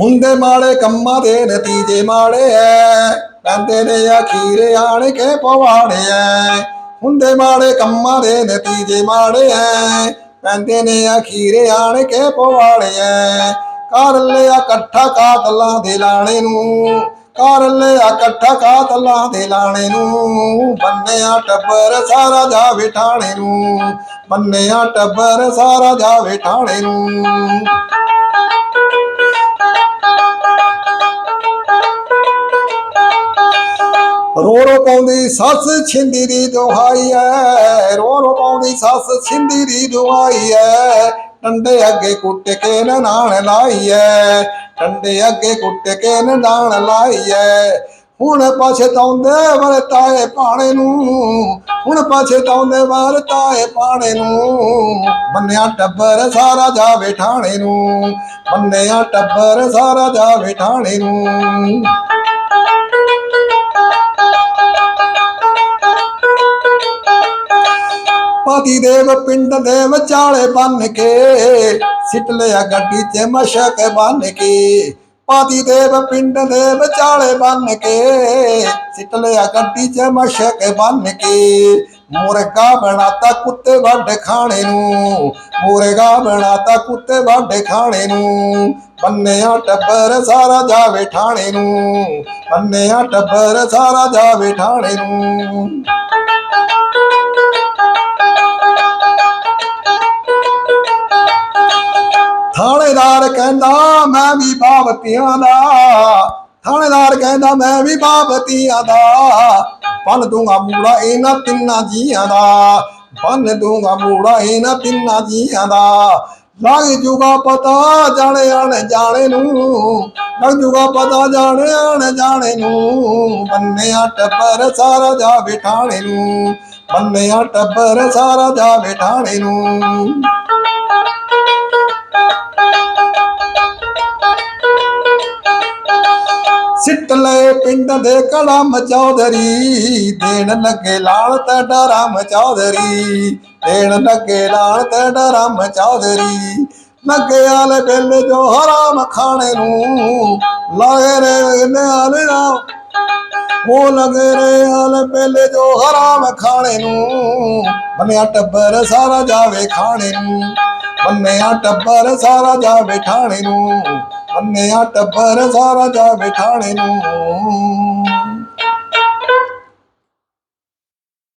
ਹੁੰਦੇ ਮਾੜੇ ਕੰਮਾਂ ਦੇ ਨਤੀਜੇ ਮਾੜੇ ਐ। ਪੈਂਦੇ ਨੇ ਅਖੀਰੇ ਆਣ ਕੇ ਪਵਾੜੇ ਐ। ਹੁੰਦੇ ਮਾੜੇ ਕੰਮਾਂ ਦੇ ਨਤੀਜੇ ਮਾੜੇ ਐ। ਪੈਂਦੇ ਨੇ ਅਖੀਰੇ ਆਣ ਕੇ ਪਵਾੜੇ ਐ। ਕਰ ਲਿਆ ਇਕੱਠਾ ਕਾਤਲਾਂ ਦੇ ਲਾਣੇ ਨੂੰ। ਕਰ ਲਿਆ ਇਕੱਠਾ ਕਾਤਲਾਂ ਦੇ ਲਾਣੇ ਨੂੰ। ਬੰਨਿਆ ਟੱਬਰ ਸਾਰਾ ਜਾਵੇ ਠਾਣੇ ਨੂੰ। ਬੰਨਿਆ ਟੱਬਰ ਸਾਰਾ ਜਾਵੇ ਠਾਣੇ ਨੂੰ। ਰੋ ਰੋ ਪਾਉਂਦੀ ਸੱਸ ਛਿੰਦੀ ਦੀ ਦੁਹਾਈ ਐ ਰੋ ਰੋ ਪਾਉਂਦੀ ਸੱਸ ਛਿੰਦੀ ਦੀ ਦੁਹਾਈ ਐ। ਟੰਡੇ ਅੱਗੇ ਕੁੱਟ ਕੇ ਨਨਾਣ ਲਾਈ ਐ ਟੰਡੇ ਅੱਗੇ ਕੁੱਟ ਕੇ ਨਨਾਣ ਲਾਈ ਐ। ਹੁਣ ਪਛਤਾਉਂਦੇ ਵਰਤਾਏ ਪਾਣੇ ਨੂੰ, ਹੁਣ ਪਛਤਾਉਂਦੇ ਵਰਤਾਏ ਪਾਣੇ ਨੂੰ। ਬੰਨਿਆ ਟੱਬਰ ਸਾਰਾ ਜਾਵੇ ਠਾਣੇ ਨੂੰ, ਬੰਨਿਆ ਟੱਬਰ ਸਾਰਾ ਜਾਵੇ ਠਾਣੇ ਨੂੰ। ਪਤੀ ਦੇਵ ਪਿੰਡ ਦੇ ਵਿਚਾਲੇ ਬੰਨ ਕੇ ਸਿੱਟ ਲਿਆ ਗੱਡੀ ਤੇ ਮਸ਼ਕ ਬੰਨ ਕੇ। ਪਤੀ ਦੇਵ ਪਿੰਡ ਦੇ ਵਿਚਾਲੇ ਬੰਨ ਕੇ ਸਿੱਟ ਲਿਆ ਗੱਡੀ ਚ ਮਸ਼ਕ ਬੰਨ ਕੇ। ਮੁਰਗਾ ਬਣਾਤਾ ਕੁੱਤੇ ਵੱਢ ਖਾਣੇ ਨੂੰ, ਮੁਰਗਾ ਬਣਾਤਾ ਕੁੱਤੇ ਵੱਢ ਖਾਣੇ ਨੂੰ। ਬੰਨਿਆ ਟੱਬਰ ਸਾਰਾ ਜਾਵੇ ਠਾਣੇ ਨੂੰ, ਬੰਨਿਆ ਟੱਬਰ ਸਾਰਾ ਜਾਵੇ ਠਾਣੇ ਨੂੰ। ਥਾਣੇਦਾਰ ਕਹਿੰਦਾ, ਮੈਂ ਵੀ ਬਾਬਤੀਆਂ ਦਾ। ਥਾਣੇਦਾਰ ਕਹਿੰਦਾ, ਮੈਂ ਵੀ ਬਾਬਤੀਆਂ ਦਾ। ਬੰਨ ਦੂੰਗਾ ਮੂੜਾ ਇਹਨਾਂ ਤਿੰਨਾਂ ਜੀਆਂ ਦਾ। ਬੰਨ ਦੂੰਗਾ ਮੂੜਾ ਇਹਨਾਂ ਤਿੰਨਾਂ ਜੀਆਂ ਦਾ। ਲੱਗ ਜੂਗਾ ਪਤਾ ਜਾਣੇ ਆਣ ਜਾਣੇ ਨੂੰ। ਲੱਗ ਜੂਗਾ ਪਤਾ ਜਾਣੇ ਆਣੇ ਜਾਣੇ ਨੂੰ। ਬੰਨਿਆ ਟੱਬਰ ਸਾਰਾ ਜਾ ਠਾਣੇ ਨੂੰ। ਬੰਨਿਆ ਟੱਬਰ ਸਾਰਾ ਜਾ ਠਾਣੇ ਨੂੰ। ਸਿੱਟ ਲਏ ਪਿੰਡ ਦੇ ਕਲਮ ਚੌਧਰੀ, ਦੇਣ ਲੱਗੇ ਲਾਲ ਤੇ ਡਰਾਮ ਚੌਧਰੀ, ਦੇਣ ਲੱਗੇ ਲਾਲ ਤੇ ਡਰਾਮ ਚੌਧਰੀ, ਲੱਗੇ ਆਲੇ ਬੇਲੇ ਜੋ ਹਰਾਮ ਖਾਣੇ ਨੂੰ ਲਾਏ ਰੇ ਨਿਆਲੇ ਨਾ ਉਹ ਲਗੇ ਰੇ ਆਲੇ ਬੇਲੇ ਜੋ ਹਰਾਮ ਖਾਣੇ ਨੂੰ ਬੰਨਿਆ ਟੱਬਰ ਸਾਰਾ ਜਾਵੇ ਖਾਣੇ ਨੂੰ। ਬੰਨਿਆ ਟੱਬਰ ਸਾਰਾ ਜਾਵੇ ਠਾਣੇ ਨੂੰ ਬੰਨਿਆ ਟੱਬਰ ਸਾਰਾ ਜਾਵੇ ਠਾਣੇ ਨੂੰ।